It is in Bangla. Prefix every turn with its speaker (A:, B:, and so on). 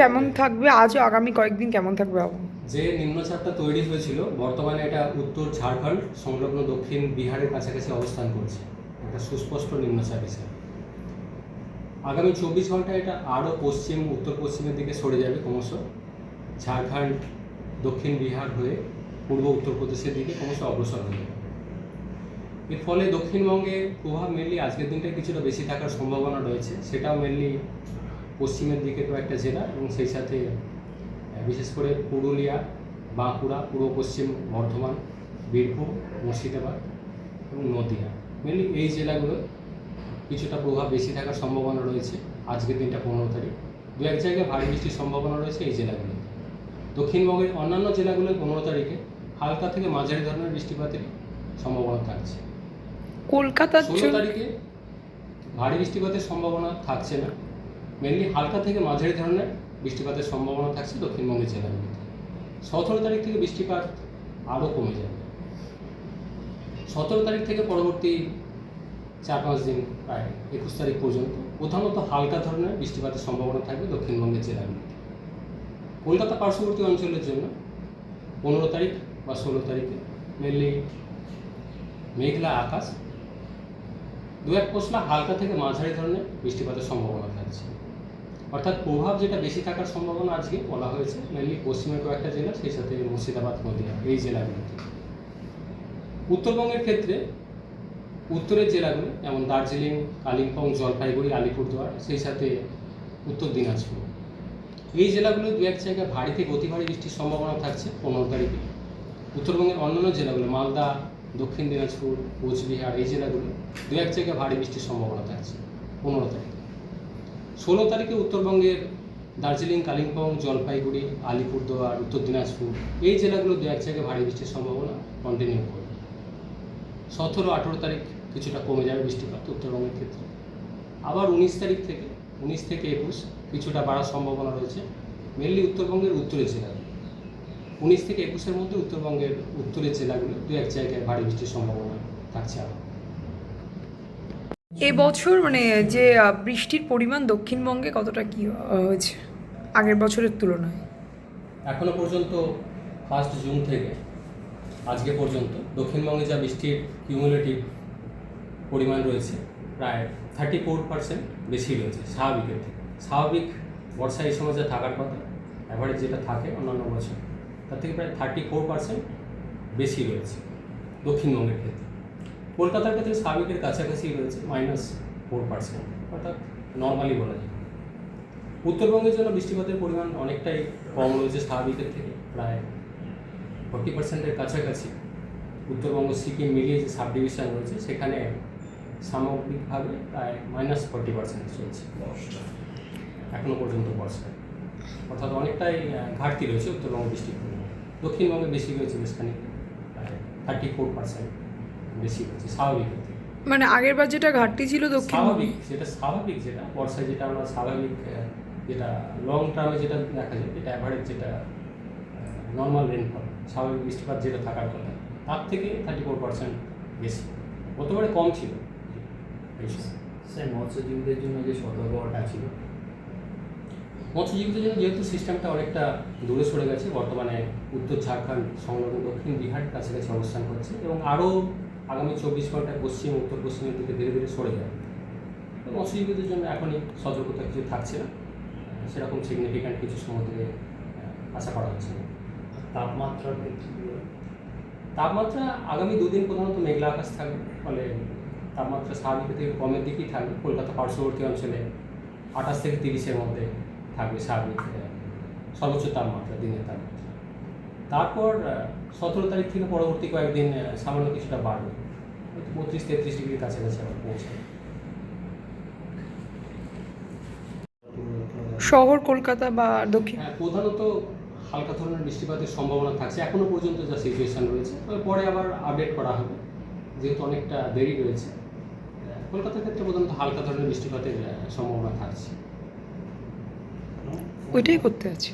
A: কেমন থাকবে? আজও আগামী কয়েকদিন কেমন থাকবে
B: যে নিম্নচাপটা তৈরি হয়েছিল, বর্তমানে এটা উত্তর ঝাড়খণ্ড, সংলগ্ন দক্ষিণ বিহারের কাছাকাছি অবস্থান করছে। একটা সুস্পষ্ট নিম্নচাপ হিসেবে আগামী চব্বিশ ঘন্টায় এটা আরও পশ্চিম, উত্তর পশ্চিমের দিকে সরে যাবে ক্রমশ। ঝাড়খণ্ড, দক্ষিণ বিহার হয়ে পূর্ব উত্তরপ্রদেশের দিকে ক্রমশ অগ্রসর হয়ে যাবে এর ফলে দক্ষিণবঙ্গে প্রভাব মেনলি আজকের দিনটায় কিছুটা বেশি থাকার সম্ভাবনা রয়েছে। সেটাও মেনলি পশ্চিমের দিকে কয়েকটা জেলা এবং সেই সাথে বিশেষ করে পুরুলিয়া বাঁকুড়া পূর্ব পশ্চিম বর্ধমান বীরভূম মুর্শিদাবাদ এবং নদিয়া। মেনলি এই জেলাগুলো কিছুটা প্রভাব বেশি থাকার সম্ভাবনা রয়েছে আজকের দিনটা পনেরো তারিখ। দু এক জায়গায় ভারী বৃষ্টির সম্ভাবনা রয়েছে এই জেলাগুলোতে। দক্ষিণবঙ্গের অন্যান্য জেলাগুলোয় পনেরো তারিখে হালকা থেকে মাঝারি ধরনের বৃষ্টিপাতের সম্ভাবনা থাকছে।
A: কলকাতার
B: ষোলো তারিখে ভারী বৃষ্টিপাতের সম্ভাবনা থাকছে না। মেনলি হালকা থেকে মাঝারি ধরনের বৃষ্টিপাতের সম্ভাবনা থাকছে দক্ষিণবঙ্গের জেলাগুলিতে সতেরো তারিখ থেকে বৃষ্টিপাত আরও কমে যাবে। সতেরো তারিখ থেকে পরবর্তী চার পাঁচ দিন প্রায় একুশ তারিখ পর্যন্ত প্রধানত হালকা ধরনের বৃষ্টিপাতের সম্ভাবনা থাকবে দক্ষিণবঙ্গের জেলাগুলিতে কলকাতা পার্শ্ববর্তী অঞ্চলের জন্য পনেরো তারিখ বা ষোলো তারিখে মেনলি মেঘলা আকাশ। দু এক পশলা হালকা থেকে মাঝারি ধরনের বৃষ্টিপাতের সম্ভাবনা থাকছে। অর্থাৎ প্রভাব যেটা বেশি থাকার সম্ভাবনা আজকে বলা হয়েছে মেনলি পশ্চিমের কয়েকটা জেলা, সেই সাথে মুর্শিদাবাদ, নদীয়া, এই জেলাগুলোতে। উত্তরবঙ্গের ক্ষেত্রে উত্তরের জেলাগুলো যেমন দার্জিলিং, কালিম্পং, জলপাইগুড়ি, আলিপুরদুয়ার, সেই সাথে উত্তর দিনাজপুর। এই জেলাগুলো দু এক জায়গায় ভারী থেকে অতি ভারী বৃষ্টির সম্ভাবনা থাকছে পনেরো তারিখে। উত্তরবঙ্গের অন্যান্য জেলাগুলো, মালদা, দক্ষিণ দিনাজপুর, কোচবিহার, এই জেলাগুলো দু এক জায়গায় ভারী বৃষ্টির সম্ভাবনা থাকছে পনেরো তারিখে। ষোলো তারিখে উত্তরবঙ্গের দার্জিলিং, কালিম্পং, জলপাইগুড়ি, আলিপুরদুয়ার, উত্তর দিনাজপুর, এই জেলাগুলো দু এক জায়গায় ভারী বৃষ্টির সম্ভাবনা কন্টিনিউ করবে। সতেরো, আঠেরো তারিখ কিছুটা কমে যাবে বৃষ্টিপাত উত্তরবঙ্গের ক্ষেত্রে। আবার উনিশ তারিখ থেকে, উনিশ থেকে একুশ কিছুটা বাড়ার সম্ভাবনা রয়েছে মেনলি উত্তরবঙ্গের উত্তরের জেলাগুলো। উনিশ থেকে একুশের মধ্যে উত্তরবঙ্গের উত্তরের জেলাগুলো দু এক জায়গায় ভারী বৃষ্টির সম্ভাবনা থাকছে আরও।
A: এবছর মানে যে বৃষ্টির পরিমাণ দক্ষিণবঙ্গে কতটা কি হয়েছে? আগের বছরের তুলনায়।
B: এখনও পর্যন্ত ফার্স্ট জুন থেকে আজকে পর্যন্ত দক্ষিণবঙ্গে যা বৃষ্টির কিউমুলেটিভ পরিমাণ রয়েছে, প্রায় থার্টি ফোর পার্সেন্ট বেশি রয়েছে, স্বাভাবিকের থেকে। স্বাভাবিক বর্ষা এই সময় যা থাকার কথা অ্যাভারেজ যেটা থাকে অন্যান্য বছর, তার থেকে প্রায় থার্টি ফোর পার্সেন্ট বেশি রয়েছে দক্ষিণবঙ্গের ক্ষেত্রে। কলকাতার ক্ষেত্রে স্বাভাবিকের কাছাকাছি রয়েছে মাইনাস ফোর পার্সেন্ট অর্থাৎ নর্মালি বলা যায়। উত্তরবঙ্গের জন্য বৃষ্টিপাতের পরিমাণ অনেকটাই কম রয়েছে স্বাভাবিকের থেকে, প্রায় ফর্টি পার্সেন্টের কাছাকাছি। উত্তরবঙ্গ, সিকিম মিলিয়ে যে সাব ডিভিশন রয়েছে, সেখানে সামগ্রিকভাবে প্রায় মাইনাস ফর্টি পার্সেন্ট চলছে। এখনও পর্যন্ত বর্ষায় অর্থাৎ অনেকটাই ঘাটতি রয়েছে উত্তরবঙ্গ বৃষ্টির পরিমাণ। দক্ষিণবঙ্গে বেশি রয়েছে, বেশ খানিকটা প্রায় থার্টি ফোর পার্সেন্ট বেশি রয়েছে স্বাভাবিক
A: মানে আগের বার যেটা ঘাটতি ছিল দক্ষিণবঙ্গে
B: স্বাভাবিক যেটা স্বাভাবিক যেটা বর্ষায় যেটা আমরা স্বাভাবিক যেটা লং টার্মে যেটা দেখা যায় যেটা অ্যাভারেজ যেটা নর্মাল রেনফল স্বাভাবিক বৃষ্টিপাত যেটা থাকার কথা তার থেকে থার্টি ফোর পার্সেন্ট বেশি। গতবারে কম ছিল।
C: স্যার মৎস্যজীবীদের জন্য যে সতর্কতা ছিল?
B: মৎস্যজীবীদের জন্য যেহেতু সিস্টেমটা অনেকটা দূরে সরে গেছে বর্তমানে উত্তর ঝাড়খণ্ড সংলগ্ন দক্ষিণ বিহার কাছাকাছি অবস্থান করছে এবং আরও আগামী চব্বিশ ঘন্টায় পশ্চিম উত্তর পশ্চিমের দিকে ধীরে ধীরে সরে যাবে। মৎস্যজীবীদের জন্য এখনই সতর্কতা কিছু থাকছে না। সেরকম সিগনিফিক্যান্ট কিছু সমুদ্রে আশা করা হচ্ছে না।
C: তাপমাত্রার ক্ষেত্রে
B: তাপমাত্রা আগামী দুদিন প্রধানত মেঘলা আকাশ থাকবে ফলে তাপমাত্রা স্বাভাবিক থেকে কমের দিকেই থাকবে। কলকাতা পার্শ্ববর্তী অঞ্চলে আঠাশ থেকে তিরিশের মধ্যে থাকবে স্বাভাবিক সর্বোচ্চ তাপমাত্রা দিনের তাপমাত্রা। তারপর সতেরো তারিখ থেকে পরবর্তী কয়েকদিন সামান্য কিছুটা বাড়বে। বত্রিশ তেত্রিশ ডিগ্রির কাছাকাছি আবার পৌঁছাবে।
A: শহর কলকাতা বা দক্ষিণ?
B: হ্যাঁ প্রধানত হালকা ধরনের বৃষ্টিপাতের সম্ভাবনা থাকছে। এখনও পর্যন্ত যা সিচুয়েশন রয়েছে তবে পরে আবার আপডেট করা হবে যেহেতু অনেকটা দেরি রয়েছে। কলকাতার ক্ষেত্রে প্রধানত হালকা ধরনের বৃষ্টিপাতের সম্ভাবনা থাকছে।
A: ওইটাই করতে আছে।